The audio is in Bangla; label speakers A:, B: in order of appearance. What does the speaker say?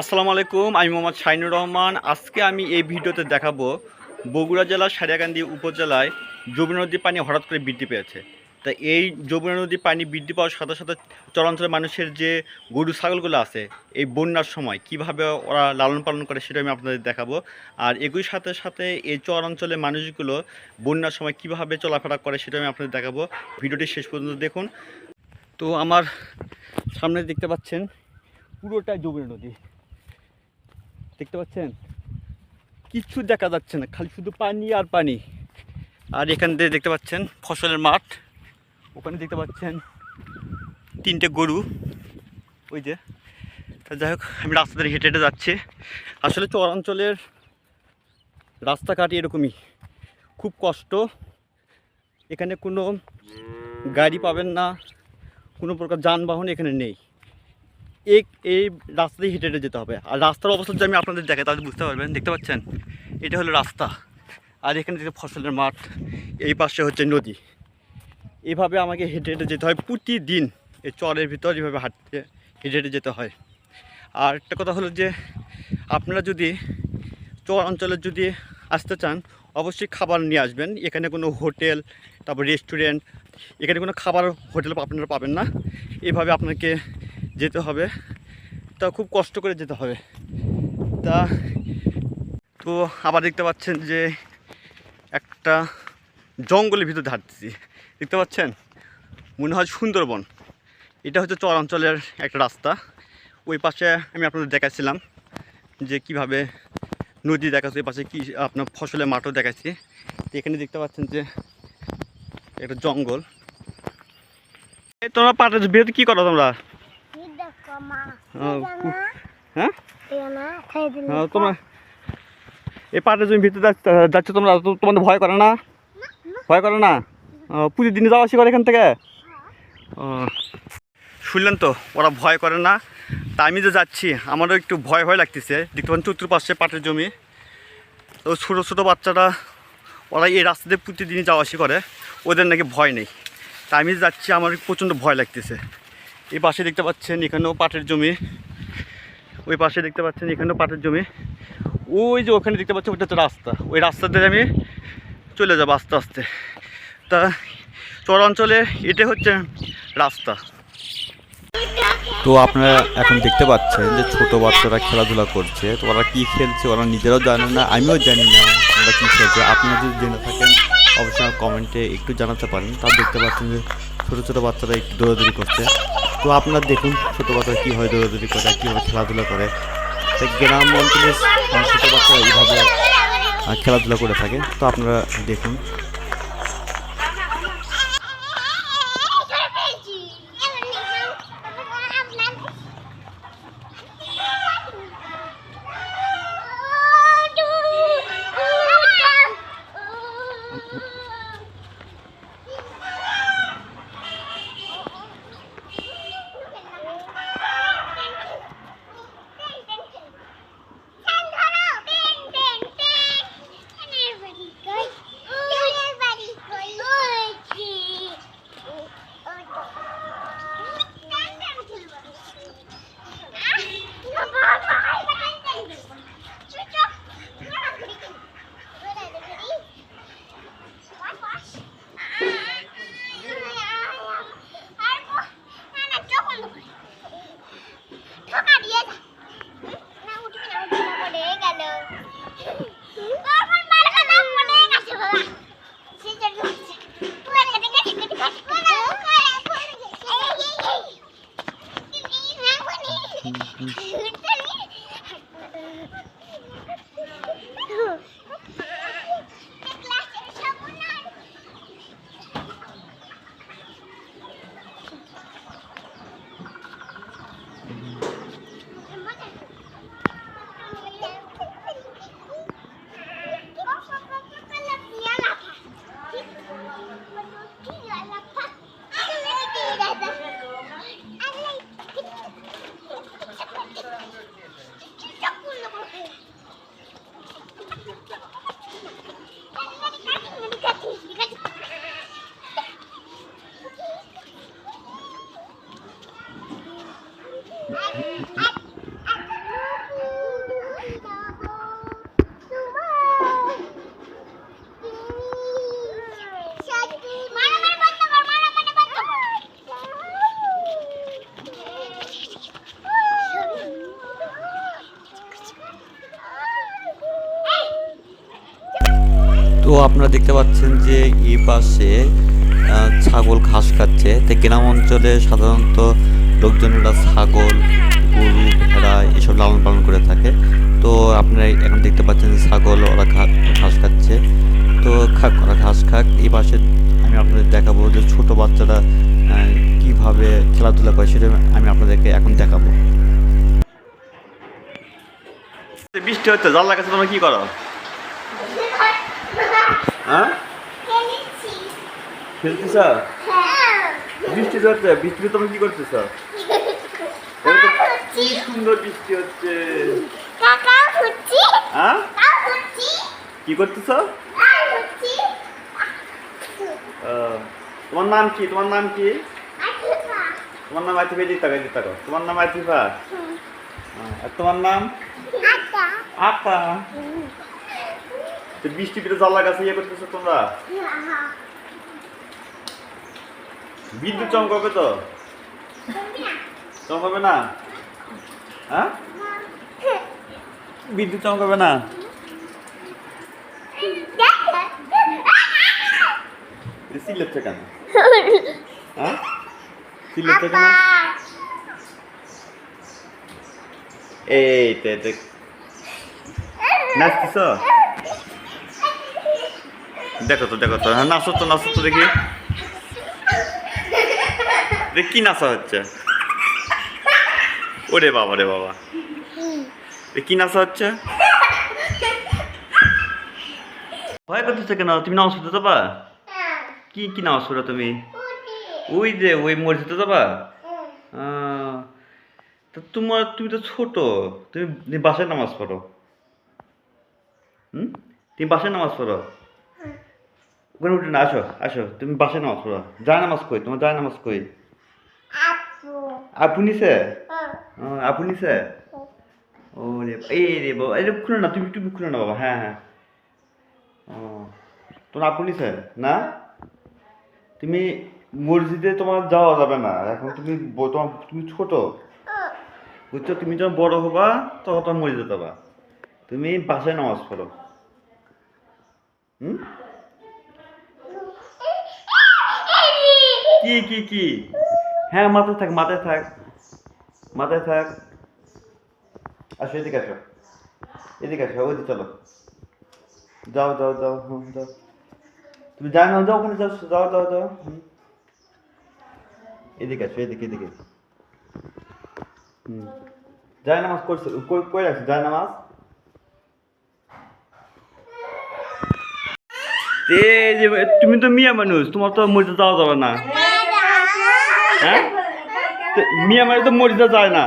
A: আসসালামু আলাইকুম, আমি মোহাম্মদ শাইনুর রহমান। আজকে আমি এই ভিডিওতে দেখাবো বগুড়া জেলার সারিয়াকান্দি উপজেলায় যমুনা নদীর পানি হঠাৎ করে বৃদ্ধি পেয়েছে। তা এই যমুনা নদীর পানি বৃদ্ধি পাওয়ার সাথে সাথে চরাঞ্চলের মানুষের যে গরু, ছাগলগুলো আছে, এই বন্যার সময় কীভাবে ওরা লালন পালন করে সেটা আমি আপনাদের দেখাবো। আর একই সাথে সাথে এই চরাঞ্চলের মানুষগুলো বন্যার সময় কীভাবে চলাফেরা করে সেটা আমি আপনাদের দেখাবো। ভিডিওটি শেষ পর্যন্ত দেখুন। তো আমার সামনে দেখতে পাচ্ছেন পুরোটা যমুনা নদী। দেখতে পাচ্ছেন? কিচ্ছু দেখা যাচ্ছে না, খালি শুধু পানি আর পানি। আর এখান থেকে দেখতে পাচ্ছেন ফসলের মাঠ। ওখানে দেখতে পাচ্ছেন তিনটে গরু। ওই যে। তা যাই হোক, আমি রাস্তা ধরে হেঁটে হেঁটে যাচ্ছি। আসলে চরাঞ্চলের রাস্তাঘাট এরকমই। খুব কষ্ট। এখানে কোনো গাড়ি পাবেন না, কোনো প্রকার যানবাহন এখানে নেই। এই এই রাস্তা দিয়ে হেঁটে হেঁটে যেতে হবে। আর রাস্তার অবস্থা যদি আমি আপনাদের দেখাই, তাহলে বুঝতে পারবেন, দেখতে পাচ্ছেন? এটা হলো রাস্তা। আর এখানে যে ফসলের মাঠ, এই পাশে হচ্ছে নদী। এভাবে আমাকে হেঁটে হেঁটে যেতে হয় প্রতিদিন। এই চরের ভিতর এইভাবে হাঁটতে, হেঁটে হেঁটে যেতে হয়। আর একটা কথা হলো যে, আপনারা যদি চর অঞ্চলে যদি আসতে চান, অবশ্যই খাবার নিয়ে আসবেন। এখানে কোনো হোটেল, তারপর রেস্টুরেন্ট, এখানে কোনো খাবার হোটেল আপনারা পাবেন না। এভাবে আপনাকে যেতে হবে। তা খুব কষ্ট করে যেতে হবে। তা তো আবার দেখতে পাচ্ছেন যে একটা জঙ্গলের ভিতর হাঁটতেছি। দেখতে পাচ্ছেন? মনে হয় সুন্দরবন। এটা হচ্ছে চরাঞ্চলের একটা রাস্তা। ওই পাশে আমি আপনাদের দেখাচ্ছিলাম যে কীভাবে নদী দেখাচ্ছি, ওই পাশে কি আপনার ফসলের মাঠও দেখাচ্ছি। তো এখানে দেখতে পাচ্ছেন যে একটা জঙ্গল। তোমরা পাটের বিয়েতে কী করো তোমরা? হ্যাঁ হ্যাঁ, তোমরা এই জমি ভিতরে যাচ্ছ তোমরা তোমাদের ভয় করে না? ভয় করে না? আহ, প্রতিদিন যাওয়া আসি করে এখান থেকে? শুনলেন তো ওরা ভয় করে না? তা আমি যে যাচ্ছি আমারও একটু ভয় ভয় লাগতেছে। দেখতে পাচ্ছেন চতুর্পাশে পাটের জমি। তো ছোটো ছোটো বাচ্চারা ওরা এই রাস্তা দিয়ে প্রতিদিনই যাওয়া আসি করে। ওদের নাকি ভয় নেই। তা আমি যাচ্ছি আমার প্রচণ্ড ভয় লাগতেছে। এই পাশে দেখতে পাচ্ছেন এখানেও পাটের জমি। ওই পাশে দেখতে পাচ্ছেন এখানেও পাটের জমি। ওই যে ওখানে দেখতে পাচ্ছেন ওটা হচ্ছে রাস্তা। ওই রাস্তা দিয়ে আমি চলে যাব আস্তে আস্তে। তা চরাঞ্চলে এটা হচ্ছে রাস্তা।
B: তো আপনারা এখন দেখতে পাচ্ছেন যে ছোট বাচ্চারা খেলাধুলা করছে। তো ওরা কী খেলছে ওরা নিজেরাও জানে না, আমিও জানি না ওরা কি খেলছে। আপনারা যদি জেনে থাকেন, অবশ্যই কমেন্টে একটু জানাতে পারেন। তা দেখতে পাচ্ছেন যে ছোটো ছোটো বাচ্চারা একটু দৌড়াদৌড়ি করছে। তো আপনার দেখুন ছোটো কী হয়, দৌড়াদৌড়ি করে, কীভাবে খেলাধুলা করে। তো গ্রাম অঞ্চলে ছোটো বাচ্চারা এইভাবে খেলাধুলা করে থাকে। তো আপনারা দেখুন। Yeah. আপনারা দেখতে পাচ্ছেন যে এই পাশে ছাগল ঘাস খাচ্ছে। তো গ্রাম অঞ্চলে সাধারণত লোকজনেরা ছাগল, গরু, ভেড়া এসব লালন পালন করে থাকে। তো আপনারা এখন দেখতে পাচ্ছেন যে ছাগল ওরা ঘাস খাচ্ছে। তো খাক ওরা ঘাস খাক। এই পাশে আমি আপনাদের দেখাবো যে ছোট বাচ্চারা কীভাবে খেলাধুলা করে সেটা আমি আপনাদেরকে এখন দেখাবো।
A: বৃষ্টি হচ্ছে, জানলার কাছে তোমরা কি করো? হ্যাঁ? খেলতেছ?
C: হ্যাঁ।
A: বৃষ্টি হচ্ছে বৃষ্টিতে তোমরা কি করতেছ? কি সুন্দর বৃষ্টি হচ্ছে। হ্যাঁ? কি করতেছ? তোমার নাম কি? তোমার নাম কি? তোমার নাম আইতিফা দিতে থাকো দিতে তোমার নাম আইতিফা আর তোমার নাম? আকা বৃষ্টি পেতে জানলার কাছে ইয়ে করতেছো তোমরা? বিদ্যুৎ চমকাবে তো? চমকাবে না? হ্যাঁ? বিদ্যুৎ চমকাবে না? সিলেটছে কেন? হ্যাঁ? এই তো। নাচতেছ? দেখো তো দেখো তো। হ্যাঁ নাচো তো নাচো তো দেখি। কি নাচা হচ্ছে। ওরে বাবা রে বাবা। কি নাচা হচ্ছে। ভয় করতেছে কেন? তুমি নামাজ পড়তে যাবা? কি কি নামাজ পড়ো তুমি? ওই যে, ওই মসজিদে যাবা? তা তোমার, তুমি তো ছোট। তুমি বাসায় নামাজ পড়ো। হুম? তুমি বাসায় নামাজ পড়ো? ওখানে উঠে না আসো আসো তুমি বাসায় নামাজ পড়ো। যায় নামাজ কই তোমার যায় নামাজ কই
C: আপু।
A: নিছে? আহ, আপু নিছে? ও রে এই রে বাবা এই রে খুলে না তুমি তুমি খুলে না বাবা হ্যাঁ হ্যাঁ। ও তোমার আপু নিছে? না? তুমি মসজিদে তোমার যাওয়া যাবে না এখন তুমি তোমার তুমি ছোট। বুঝছ তুমি যখন বড় হবা তখন তোমার মসজিদে যাবা। তুমি বাসায় নামাজ পড়ো। হুম? কি কি কি? হ্যাঁ মাথায় থাক মাথায় থাক। মাথায় থাক। আসো, এদিকে আসো। এদিকে আসো ওইদিকে চলো। যাও যাও যাও, হুম, যাও। তুমি যাও না, যাও ওখানে, যাও যাও যাও যাও, হুম। এদিকে আসো, এদিকে এদিকে। হুম। যায় নামাজ করছ, কই রাখছো যায় নামাজ তুমি তো মিয়া মানুষ, তোমার তো মসজিদে যাওয়া যাবে না। হ্যাঁ? তো মিয়া মারি তো মরিতে যায় না।